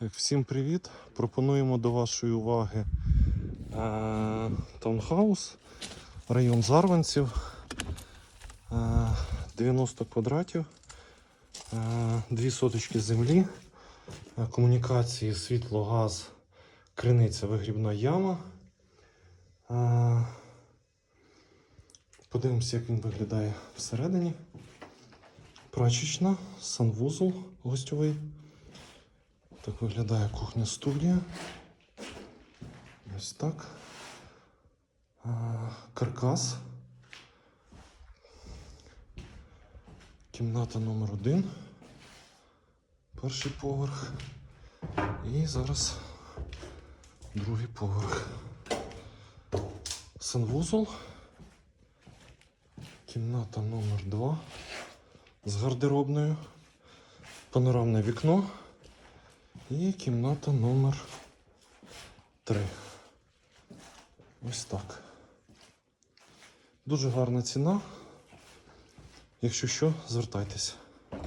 Так, всім привіт! Пропонуємо до вашої уваги е, таунхаус, район Зарванців, е, 90 квадратів, е, дві соточки землі, е, комунікації, світло, газ, криниця, вигрібна яма. Е, подивимося, як він виглядає всередині. Прачечна, санвузол гостьовий. Так виглядає кухня студія. Ось так. Каркас. Кімната номер один. Перший поверх. І зараз другий поверх. Санвузол. Кімната номер два. З гардеробною. Панорамне вікно. І кімната номер 3. Ось так. Дуже гарна ціна. Якщо що, звертайтеся.